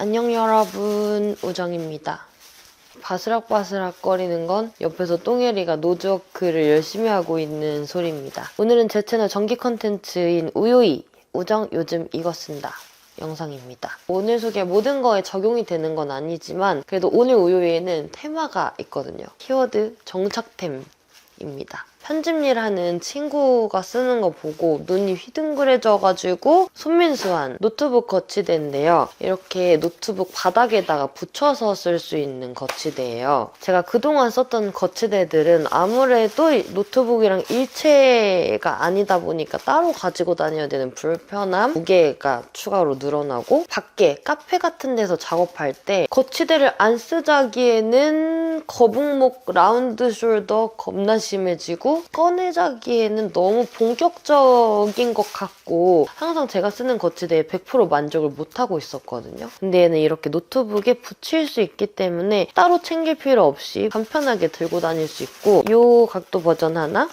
안녕 여러분 우정입니다. 바스락바스락 거리는 건 옆에서 똥예리가 노즈워크를 열심히 하고 있는 소리입니다. 오늘은 제 채널 정기 컨텐츠인 우요이 우정 요즘 이거 쓴다 영상입니다. 오늘 소개 모든 거에 적용이 되는 건 아니지만 그래도 오늘 우요이에는 테마가 있거든요. 키워드 정착템입니다. 편집 일 하는 친구가 쓰는 거 보고 눈이 휘둥그레져가지고 손민수한 노트북 거치대인데요. 이렇게 노트북 바닥에다가 붙여서 쓸 수 있는 거치대예요. 제가 그동안 썼던 거치대들은 아무래도 노트북이랑 일체가 아니다 보니까 따로 가지고 다녀야 되는 불편함, 무게가 추가로 늘어나고 밖에 카페 같은 데서 작업할 때 거치대를 안 쓰자기에는 거북목 라운드 숄더 겁나 심해지고 꺼내자기에는 너무 본격적인 것 같고 항상 제가 쓰는 거치대에 100% 만족을 못하고 있었거든요. 근데 얘는 이렇게 노트북에 붙일 수 있기 때문에 따로 챙길 필요 없이 간편하게 들고 다닐 수 있고 이 각도 버전 하나,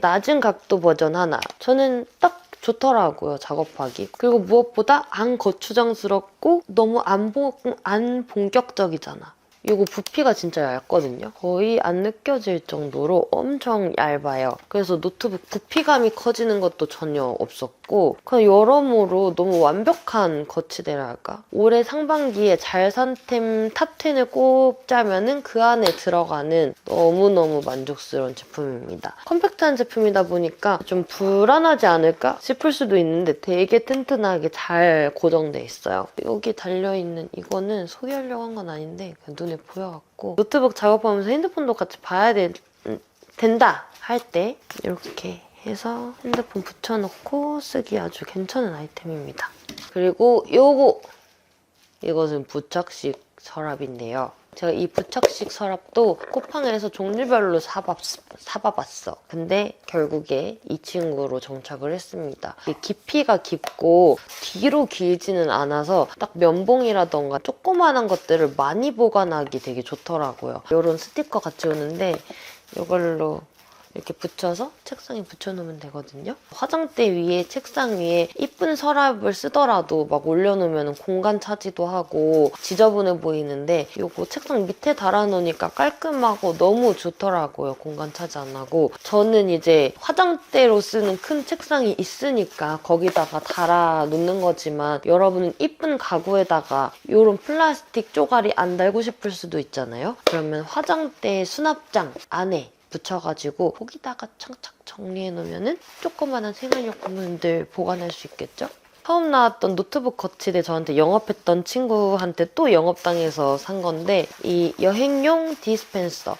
낮은 각도 버전 하나 저는 딱 좋더라고요 작업하기 그리고 무엇보다 안 거추장스럽고 너무 안, 보, 안 본격적이잖아 이거 부피가 진짜 얇거든요. 거의 안 느껴질 정도로 엄청 얇아요. 그래서 노트북 부피감이 커지는 것도 전혀 없었고 그냥 여러모로 너무 완벽한 거치대랄까? 올해 상반기에 잘 산템 탑10을 꼽자면은 그 안에 들어가는 너무너무 만족스러운 제품입니다. 컴팩트한 제품이다 보니까 좀 불안하지 않을까 싶을 수도 있는데 되게 튼튼하게 잘 고정돼 있어요. 여기 달려있는 이거는 소개하려고 한 건 아닌데 눈에 보여갖고 노트북 작업하면서 핸드폰도 같이 봐야 되, 음, 된다 할 때 이렇게 해서 핸드폰 붙여놓고 쓰기 아주 괜찮은 아이템입니다. 그리고 요거 이것은 부착식 서랍인데요. 제가 이 부착식 서랍도 쿠팡에서 종류별로 사봤, 사봐봤어. 근데 결국에 이 친구로 정착을 했습니다. 깊이가 깊고 뒤로 길지는 않아서 딱 면봉이라던가 조그만한 것들을 많이 보관하기 되게 좋더라고요. 이런 스티커 같이 오는데 이걸로 이렇게 붙여서 책상에 붙여놓으면 되거든요. 화장대 위에 책상 위에 이쁜 서랍을 쓰더라도 막 올려놓으면 공간 차지도 하고 지저분해 보이는데 이거 책상 밑에 달아놓으니까 깔끔하고 너무 좋더라고요. 공간 차지 안 하고 저는 이제 화장대로 쓰는 큰 책상이 있으니까 거기다가 달아놓는 거지만 여러분은 이쁜 가구에다가 이런 플라스틱 쪼가리 안 달고 싶을 수도 있잖아요. 그러면 화장대 수납장 안에 붙여가지고 거기다가 창착 정리해 놓으면은 조그만한 생활용품들 보관할 수 있겠죠? 처음 나왔던 노트북 거치대 저한테 영업했던 친구한테 또 영업당해서 산 건데 이 여행용 디스펜서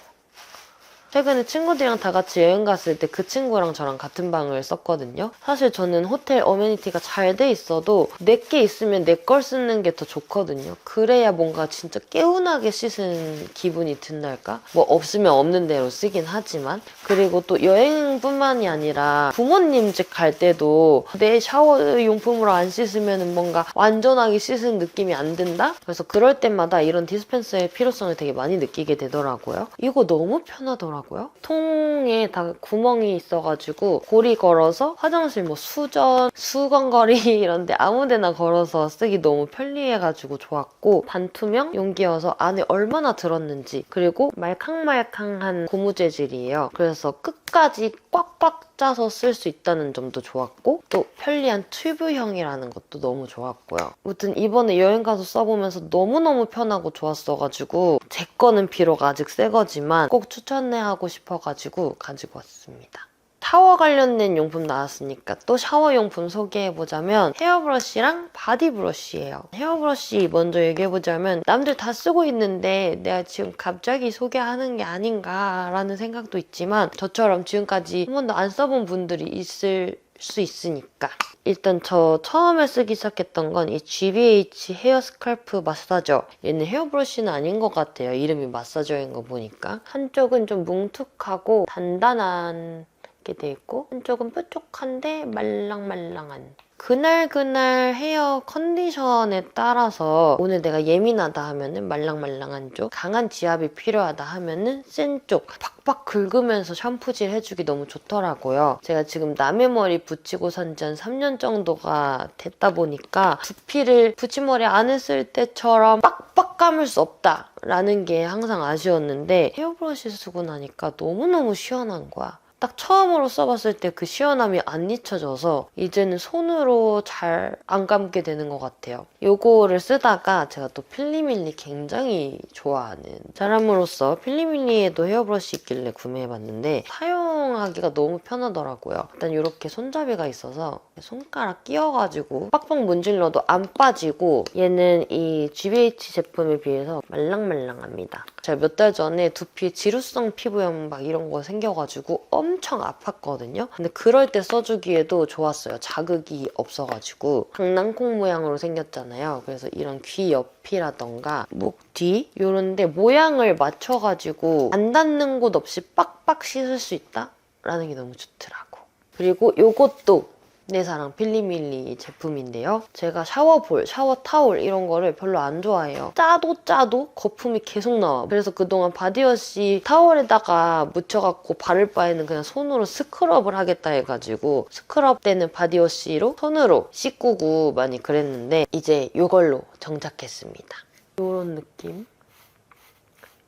최근에 친구들이랑 다 같이 여행 갔을 때 그 친구랑 저랑 같은 방을 썼거든요. 사실 저는 호텔 어메니티가 잘 돼 있어도 내게 있으면 내 걸 쓰는 게 더 좋거든요. 그래야 뭔가 진짜 개운하게 씻은 기분이 든달까? 뭐 없으면 없는 대로 쓰긴 하지만 그리고 또 여행뿐만이 아니라 부모님 집 갈 때도 내 샤워 용품으로 안 씻으면 뭔가 완전하게 씻은 느낌이 안 든다? 그래서 그럴 때마다 이런 디스펜서의 필요성을 되게 많이 느끼게 되더라고요. 이거 너무 편하더라고요. 통에 다 구멍이 있어가지고 고리 걸어서 화장실 뭐 수전, 수건거리 이런데 아무데나 걸어서 쓰기 너무 편리해가지고 좋았고 반투명 용기여서 안에 얼마나 들었는지 그리고 말캉말캉한 고무 재질이에요. 그래서 끝까지 꽉꽉 짜서 쓸 수 있다는 점도 좋았고 또 편리한 튜브형이라는 것도 너무 좋았고요. 아무튼 이번에 여행 가서 써보면서 너무너무 편하고 좋았어가지고 제 거는 비록 아직 새 거지만 꼭 추천해 하고 싶어가지고 가지고 왔습니다. 샤워 관련된 용품 나왔으니까 또 샤워 용품 소개해보자면 헤어브러쉬랑 바디 브러쉬예요. 헤어브러쉬 먼저 얘기해보자면 남들 다 쓰고 있는데 내가 지금 갑자기 소개하는 게 아닌가라는 생각도 있지만 저처럼 지금까지 한 번도 안 써본 분들이 있을 수 있으니까. 일단 저 처음에 쓰기 시작했던 건 이 GBH 헤어 스칼프 마사저. 얘는 헤어브러쉬는 아닌 것 같아요 이름이 마사저인 거 보니까. 한쪽은 좀 뭉툭하고 단단한 게 돼 있고 한쪽은 뾰족한데 말랑말랑한 그날그날 헤어 컨디션에 따라서 오늘 내가 예민하다 하면은 말랑말랑한 쪽, 강한 지압이 필요하다 하면은 센 쪽, 팍팍 긁으면서 샴푸질 해주기 너무 좋더라고요. 제가 지금 남의 머리 붙이고 산지 한 3년 정도가 됐다 보니까 두피를 붙임머리 안 했을 때처럼 빡빡 감을 수 없다. 라는 게 항상 아쉬웠는데 헤어브러쉬 쓰고 나니까 너무너무 시원한 거야. 딱 처음으로 써봤을 때 그 시원함이 안 잊혀져서 이제는 손으로 잘 안 감게 되는 것 같아요. 요거를 쓰다가 제가 또 필리밀리 굉장히 좋아하는 사람으로서 필리밀리에도 헤어브러쉬 있길래 구매해봤는데 사용하기가 너무 편하더라고요. 일단 이렇게 손잡이가 있어서 손가락 끼워가지고 빡빡 문질러도 안 빠지고 얘는 이 GBH 제품에 비해서 말랑말랑합니다. 제가 몇 달 전에 두피 지루성 피부염 막 이런 거 생겨가지고 엄청 아팠거든요. 근데 그럴 때 써주기에도 좋았어요. 자극이 없어가지고 강낭콩 모양으로 생겼잖아요. 그래서 이런 귀 옆이라던가 목뒤 이런데 모양을 맞춰가지고 안 닿는 곳 없이 빡빡 씻을 수 있다라는 게 너무 좋더라고. 그리고 요것도 내 사랑 필리밀리 제품인데요. 제가 샤워볼, 샤워 타올 이런 거를 별로 안 좋아해요. 짜도 짜도 거품이 계속 나와. 그래서 그동안 바디워시 타월에다가 묻혀갖고 바를 바에는 그냥 손으로 스크럽을 하겠다 해가지고 스크럽 되는 바디워시로 손으로 씻고 많이 그랬는데 이제 이걸로 정착했습니다. 이런 느낌.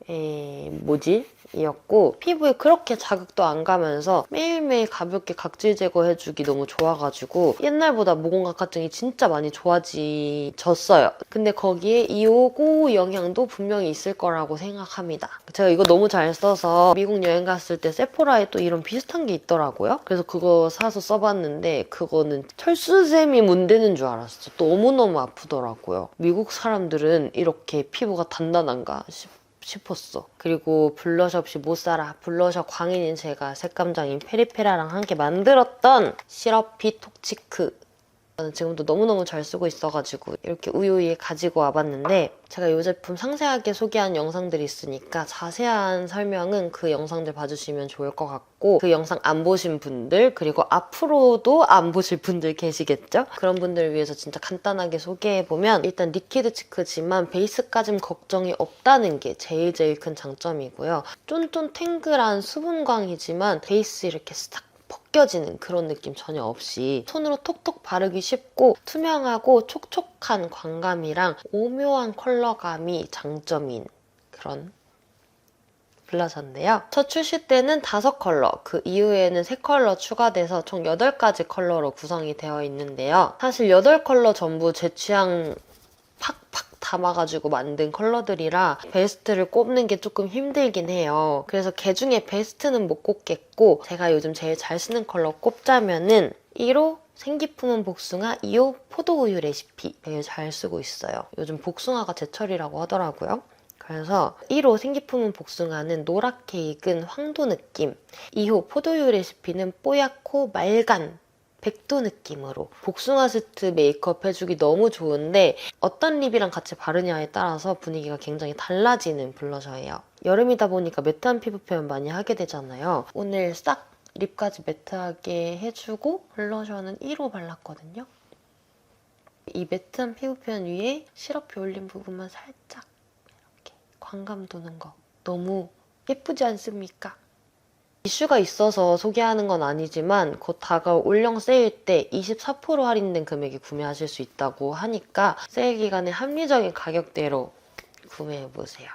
에, 모질이었고 피부에 그렇게 자극도 안 가면서 매일매일 가볍게 각질 제거해주기 너무 좋아가지고 옛날보다 모공각화증이 진짜 많이 좋아지졌어요. 근데 거기에 이 요고 영향도 분명히 있을 거라고 생각합니다. 제가 이거 너무 잘 써서 미국 여행 갔을 때 세포라에 또 이런 비슷한 게 있더라고요. 그래서 그거 사서 써봤는데 그거는 철수샘이 문대는 줄 알았어. 너무너무 아프더라고요. 미국 사람들은 이렇게 피부가 단단한가 싶 싶었어. 그리고 블러셔 없이 못 살아. 블러셔 광인인 제가 색감장인 페리페라랑 함께 만들었던 시럽피 톡치크. 저는 지금도 너무너무 잘 쓰고 있어가지고 이렇게 우유에 가지고 와봤는데 제가 이 제품 상세하게 소개한 영상들이 있으니까 자세한 설명은 그 영상들 봐주시면 좋을 것 같고 그 영상 안 보신 분들 그리고 앞으로도 안 보실 분들 계시겠죠? 그런 분들을 위해서 진짜 간단하게 소개해보면 일단 리퀴드 치크지만 베이스까진 걱정이 없다는 게 제일 제일 큰 장점이고요. 쫀쫀 탱글한 수분광이지만 베이스 이렇게 스탁 벗겨지는 그런 느낌 전혀 없이 손으로 톡톡 바르기 쉽고 투명하고 촉촉한 광감이랑 오묘한 컬러감이 장점인 그런 블러셔인데요. 첫 출시 때는 다섯 컬러, 그 이후에는 세 컬러 추가돼서 총 8가지 컬러로 구성이 되어 있는데요. 사실 8컬러 전부 제 취향 팍팍 담아가지고 만든 컬러들이라 베스트를 꼽는 게 조금 힘들긴 해요. 그래서 개 중에 베스트는 못 꼽겠고 제가 요즘 제일 잘 쓰는 컬러 꼽자면은 1호 생기품은 복숭아 2호 포도우유 레시피 되게 잘 쓰고 있어요. 요즘 복숭아가 제철이라고 하더라고요. 그래서 1호 생기품은 복숭아는 노랗게 익은 황도 느낌 2호 포도우유 레시피는 뽀얗고 맑은 백도 느낌으로 복숭아 스트 메이크업 해주기 너무 좋은데 어떤 립이랑 같이 바르냐에 따라서 분위기가 굉장히 달라지는 블러셔예요. 여름이다 보니까 매트한 피부 표현 많이 하게 되잖아요. 오늘 싹 립까지 매트하게 해주고 블러셔는 1호 발랐거든요. 이 매트한 피부 표현 위에 시럽이 올린 부분만 살짝 이렇게 광감 도는 거 너무 예쁘지 않습니까? 이슈가 있어서 소개하는 건 아니지만 곧 다가올 올영 세일 때 24% 할인된 금액에 구매하실 수 있다고 하니까 세일 기간에 합리적인 가격대로 구매해보세요.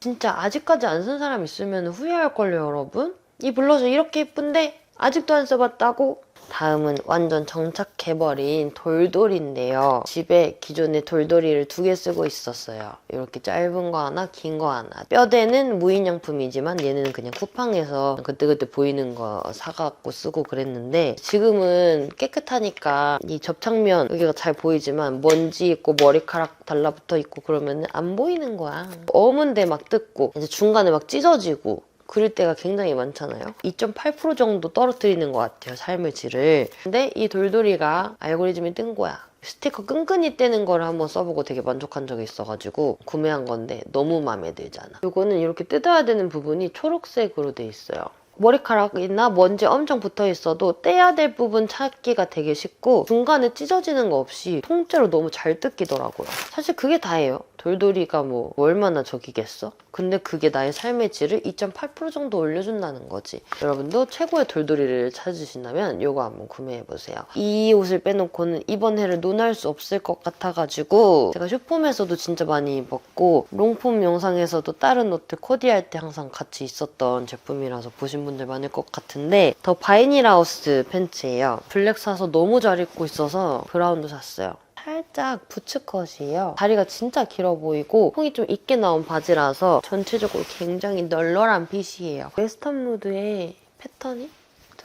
진짜 아직까지 안 쓴 사람 있으면 후회할걸요 여러분? 이 블러셔 이렇게 예쁜데 아직도 안 써봤다고? 다음은 완전 정착해버린 돌돌인데요. 집에 기존에 돌돌이를 두 개 쓰고 있었어요. 이렇게 짧은 거 하나, 긴 거 하나. 뼈대는 무인양품이지만 얘는 그냥 쿠팡에서 그때그때 보이는 거 사갖고 쓰고 그랬는데 지금은 깨끗하니까 이 접착면 여기가 잘 보이지만 먼지 있고 머리카락 달라붙어 있고 그러면 안 보이는 거야. 어문데 막 뜯고 이제 중간에 막 찢어지고 그릴 때가 굉장히 많잖아요. 2.8% 정도 떨어뜨리는 것 같아요, 삶의 질을. 근데 이 돌돌이가 알고리즘이 뜬 거야. 스티커 끈끈이 떼는 거를 한번 써보고 되게 만족한 적이 있어가지고 구매한 건데 너무 마음에 들잖아. 이거는 이렇게 뜯어야 되는 부분이 초록색으로 돼 있어요. 머리카락이나 먼지 엄청 붙어 있어도 떼야 될 부분 찾기가 되게 쉽고 중간에 찢어지는 거 없이 통째로 너무 잘 뜯기더라고요. 사실 그게 다예요. 돌돌이가 뭐 얼마나 적이겠어? 근데 그게 나의 삶의 질을 2.8% 정도 올려준다는 거지. 여러분도 최고의 돌돌이를 찾으신다면 이거 한번 구매해보세요. 이 옷을 빼놓고는 이번 해를 논할 수 없을 것 같아가지고 제가 슈폼에서도 진짜 많이 입었고 롱폼 영상에서도 다른 옷들 코디할 때 항상 같이 있었던 제품이라서 보신 분들 많을 것 같은데 더 바이닐하우스 팬츠예요. 블랙 사서 너무 잘 입고 있어서 브라운도 샀어요. 살짝 부츠컷이에요. 다리가 진짜 길어 보이고 콩이 좀 있게 나온 바지라서 전체적으로 굉장히 널널한 핏이에요. 웨스턴 무드의 패턴이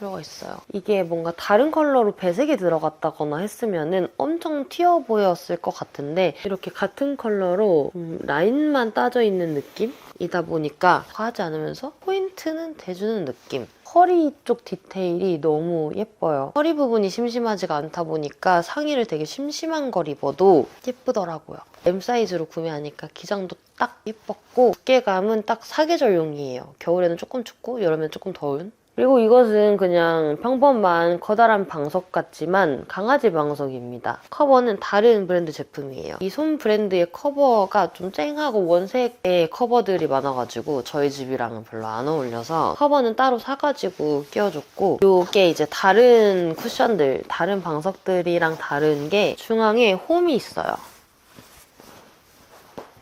들어가 있어요. 이게 뭔가 다른 컬러로 배색이 들어갔다거나 했으면은 엄청 튀어 보였을 것 같은데 이렇게 같은 컬러로 음, 라인만 따져 있는 느낌이다 보니까 과하지 않으면서 포인트는 대주는 느낌. 허리 쪽 디테일이 너무 예뻐요. 허리 부분이 심심하지가 않다 보니까 상의를 되게 심심한 걸 입어도 예쁘더라고요. M 사이즈로 구매하니까 기장도 딱 예뻤고 두께감은 딱 사계절용이에요. 겨울에는 조금 춥고 여름에는 조금 더운 그리고 이것은 그냥 평범한 커다란 방석 같지만 강아지 방석입니다. 커버는 다른 브랜드 제품이에요. 이 손 브랜드의 커버가 좀 쨍하고 원색의 커버들이 많아가지고 저희 집이랑은 별로 안 어울려서 커버는 따로 사가지고 끼워줬고 이게 이제 다른 쿠션들, 다른 방석들이랑 다른 게 중앙에 홈이 있어요.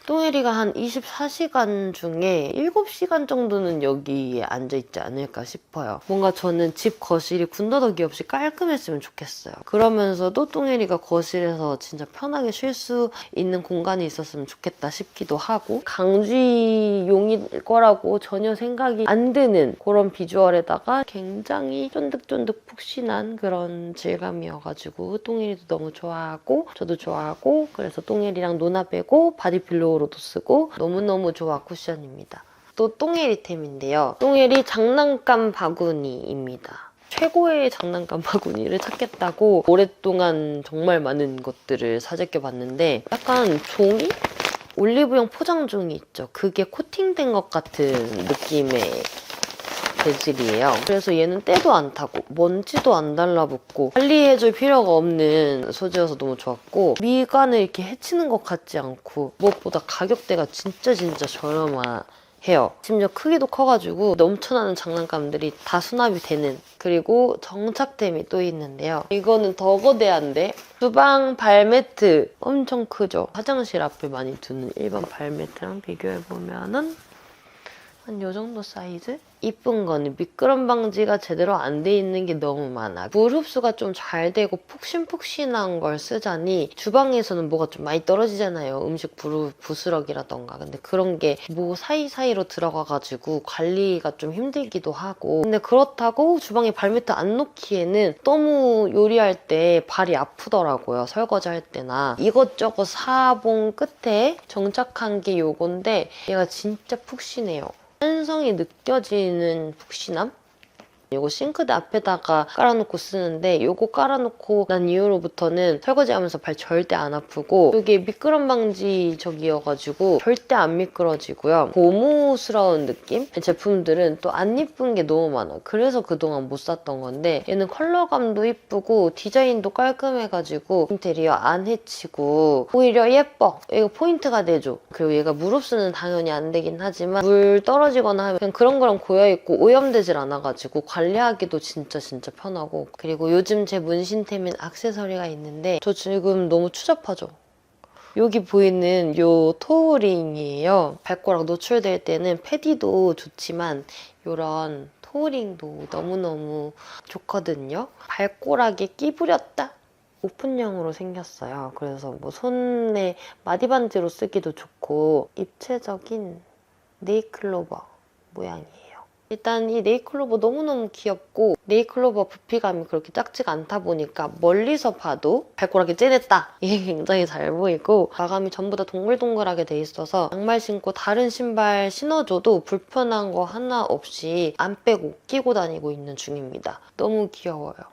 똥해리가 한 24시간 중에 7시간 정도는 여기에 앉아있지 않을까 싶어요. 뭔가 저는 집 거실이 군더더기 없이 깔끔했으면 좋겠어요. 그러면서도 똥해리가 거실에서 진짜 편하게 쉴 수 있는 공간이 있었으면 좋겠다 싶기도 하고 강쥐용일 거라고 전혀 생각이 안 드는 그런 비주얼에다가 굉장히 쫀득쫀득 푹신한 그런 질감이어가지고 똥해리도 너무 좋아하고 저도 좋아하고 그래서 똥해리랑 노나 빼고 바디필로 우로도 쓰고 너무너무 좋아 쿠션입니다. 또 똥해리템인데요. 똥해리 장난감 바구니입니다. 최고의 장난감 바구니를 찾겠다고 오랫동안 정말 많은 것들을 사재껴 봤는데 약간 종이? 올리브영 포장 종이 있죠. 그게 코팅된 것 같은 느낌의 재질이에요. 그래서 얘는 때도 안 타고 먼지도 안 달라붙고 관리해줄 필요가 없는 소재여서 너무 좋았고 미간을 이렇게 해치는 것 같지 않고 무엇보다 가격대가 진짜 진짜 저렴한 해요. 심지어 크기도 커가지고 넘쳐나는 장난감들이 다 수납이 되는 그리고 정착템이 또 있는데요. 이거는 더 거대한데 주방 발매트 엄청 크죠. 화장실 앞에 많이 두는 일반 발매트랑 비교해보면은 한 요 정도 사이즈? 이쁜 거는 미끄럼 방지가 제대로 안 돼 있는 게 너무 많아. 물 흡수가 좀 잘 되고 푹신푹신한 걸 쓰자니 주방에서는 뭐가 좀 많이 떨어지잖아요. 음식 부르, 부스러기라던가. 근데 그런 게 뭐 사이사이로 들어가가지고 관리가 좀 힘들기도 하고. 근데 그렇다고 주방에 발매트 안 놓기에는 너무 요리할 때 발이 아프더라고요. 설거지 할 때나. 이것저것 사본 끝에 정착한 게 요건데 얘가 진짜 푹신해요. 한성이 느껴 지는 푹신함? 이거 싱크대 앞에다가 깔아놓고 쓰는데 이거 깔아놓고 난 이후로부터는 설거지하면서 발 절대 안 아프고 이게 미끄럼 방지 적이어가지고 절대 안 미끄러지고요. 고무스러운 느낌? 제품들은 또안 이쁜 게 너무 많아. 그래서 그동안 못 샀던 건데 얘는 컬러감도 이쁘고 디자인도 깔끔해가지고 인테리어 안 해치고 오히려 예뻐. 이거 포인트가 되죠. 그리고 얘가 물 흡수는 당연히 안 되긴 하지만 물 떨어지거나 하면 그냥 그런 거랑 고여있고 오염되질 않아가지고 관 리하기도 진짜 진짜 편하고 그리고 요즘 제 문신템인 악세서리가 있는데 저 지금 너무 추잡하죠? 여기 보이는 요 토우링이에요. 발가락 노출될 때는 패디도 좋지만 이런 토우링도 너무너무 좋거든요. 발꼬락에 끼 부렸다? 오픈형으로 생겼어요. 그래서 뭐 손에 마디반지로 쓰기도 좋고 입체적인 네이클로버 모양이에요. 일단 이 네이클로버 너무너무 귀엽고 네이클로버 부피감이 그렇게 작지가 않다 보니까 멀리서 봐도 발가락이 째냈다 이게 굉장히 잘 보이고 마감이 전부 다 동글동글하게 돼 있어서 양말 신고 다른 신발 신어줘도 불편한 거 하나 없이 안 빼고 끼고 다니고 있는 중입니다. 너무 귀여워요.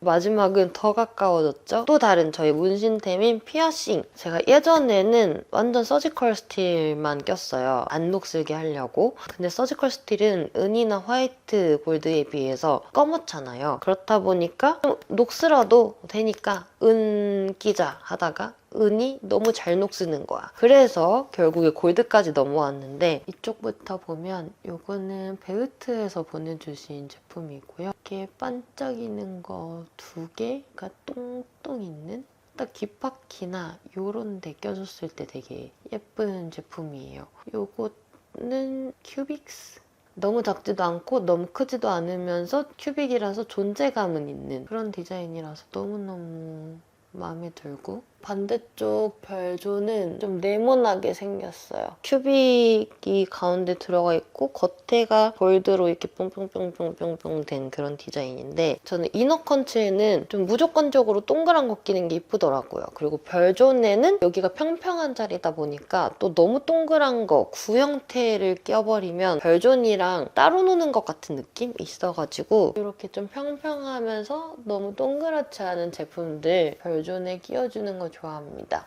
마지막은 더 가까워졌죠. 또 다른 저희 문신템인 피어싱. 제가 예전에는 완전 서지컬 스틸만 꼈어요. 안 녹슬게 하려고. 근데 서지컬 스틸은 은이나 화이트 골드에 비해서 검었잖아요. 그렇다 보니까 좀 녹슬어도 되니까 은 끼자 하다가 은이 너무 잘 녹슬는 거야. 그래서 결국에 골드까지 넘어왔는데 이쪽부터 보면 요거는 베우트에서 보내주신 제품이고요. 이렇게 반짝이는 거 두 개가 똥똥 있는 딱 귓바퀴나 요런 데 껴줬을 때 되게 예쁜 제품이에요. 요거는 큐빅스 너무 작지도 않고 너무 크지도 않으면서 큐빅이라서 존재감은 있는 그런 디자인이라서 너무너무 마음에 들고 반대쪽 별조는 좀 네모나게 생겼어요. 큐빅이 가운데 들어가 있고 겉에가 골드로 이렇게 뿅뿅뿅뿅뿅뿅 된 그런 디자인인데 저는 이너 컨츠에는 좀 무조건적으로 동그란 거 끼는 게 이쁘더라고요. 그리고 별존에는 여기가 평평한 자리다 보니까 또 너무 동그란 거 구 형태를 껴버리면 별존이랑 따로 노는 것 같은 느낌 있어가지고 이렇게 좀 평평하면서 너무 동그랗지 않은 제품들 별존에 끼워주는 거 좋아합니다.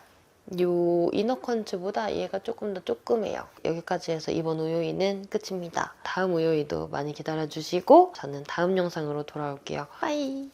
요 이너 컨츠보다 얘가 조금 더 조그매요. 여기까지 해서 이번 우요이는 끝입니다. 다음 우요이도 많이 기다려주시고 저는 다음 영상으로 돌아올게요. 빠이!